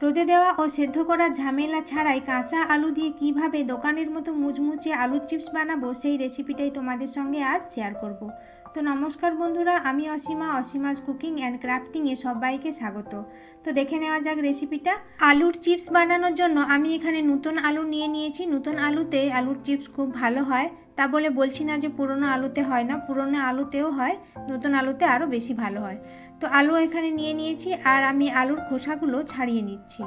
রোদে দেওয়া ও সেদ্ধ করা ঝামেলা ছাড়াই কাঁচা আলু দিয়ে কীভাবে দোকানের মতো মুচমুচে আলুর চিপস বানাবো সেই রেসিপিটাই তোমাদের সঙ্গে আজ শেয়ার করব। তো নমস্কার বন্ধুরা, আমি অসীমা, অসীমাস কুকিং অ্যান্ড ক্রাফটিংয়ে সবাইকে স্বাগত। তো দেখে নেওয়া যাক রেসিপিটা। আলুর চিপস বানানোর জন্য আমি এখানে নতুন আলু নিয়ে নিয়েছি। নতুন আলুতে আলুর চিপস খুব ভালো হয়। তা বলে বলছি না যে পুরনো আলুতে হয় না, পুরনো আলুতেও হয়, নতুন আলুতে আরও বেশি ভালো হয়। তো আলু এখানে নিয়ে নিয়েছি আর আমি আলুর খোসাগুলো ছাড়িয়ে নিচ্ছি।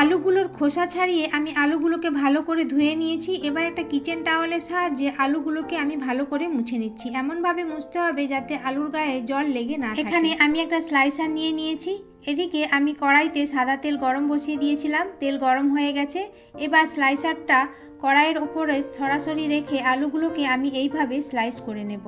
আলুগুলোর খোসা ছাড়িয়ে আমি আলুগুলোকে ভালো করে ধুয়ে নিয়েছি। এবার একটা কিচেন টাওয়ালের সাহায্যে আলুগুলোকে আমি ভালো করে মুছে নিচ্ছি। এমনভাবে মুছতে হবে যাতে আলুর গায়ে জল লেগে না এখানে আমি একটা স্লাইসার নিয়ে নিয়েছি। এদিকে আমি কড়াইতে সাদা তেল গরম বসিয়ে দিয়েছিলাম। তেল গরম হয়ে গেছে। এবার স্লাইসারটা কড়াইয়ের ওপরে সরাসরি রেখে আলুগুলোকে আমি এইভাবে স্লাইস করে নেব।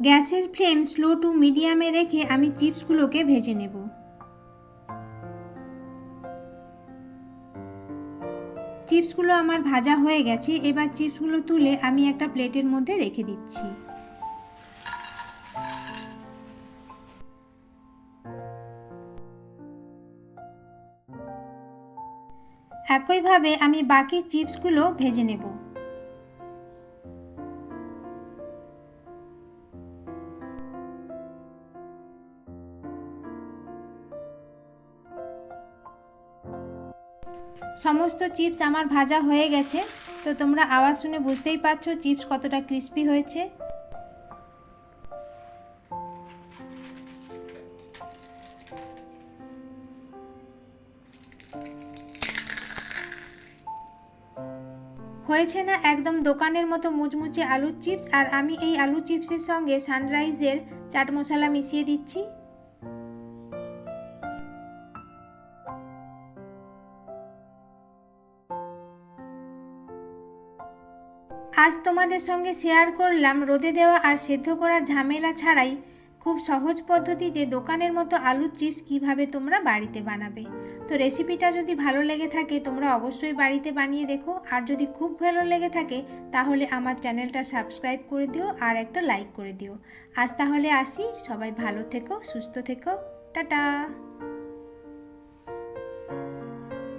গ্যাসের ফ্লেম স্লো টু মিডিয়ামে রেখে আমি চিপসগুলোকে ভেজে নেব। চিপসগুলো আমার ভাজা হয়ে গেছে, এবার চিপসগুলো তুলে আমি একটা প্লেটের মধ্যে রেখে দিচ্ছি। একইভাবে আমি বাকি চিপসগুলো ভেজে নেব। সমস্ত চিপস আমার ভাজা হয়ে গেছে। তো তোমরা আওয়াজ শুনে বুঝতেই পারছ চিপস কতটা ক্রিস্পি হয়েছে। হয়েছে না একদম দোকানের মতো মুচমুচে আলুর চিপস? আর আমি এই আলু চিপসের সঙ্গে সানরাইজের চাট মশলা মিশিয়ে দিচ্ছি। আজ তোমাদের সঙ্গে শেয়ার করলাম, রোদে দেওয়া আর সেদ্ধ করা ঝামেলা ছাড়াই খুব সহজ পদ্ধতিতে দোকানের মতো আলুর চিপস কীভাবে তোমরা বাড়িতে বানাবে। তো রেসিপিটা যদি ভালো লেগে থাকে, তোমরা অবশ্যই বাড়িতে বানিয়ে দেখো। আর যদি খুব ভালো লেগে থাকে, তাহলে আমার চ্যানেলটা সাবস্ক্রাইব করে দিও আর একটা লাইক করে দিও। আজ তাহলে আসি, সবাই ভালো থেকো, সুস্থ থেকো, টাটা!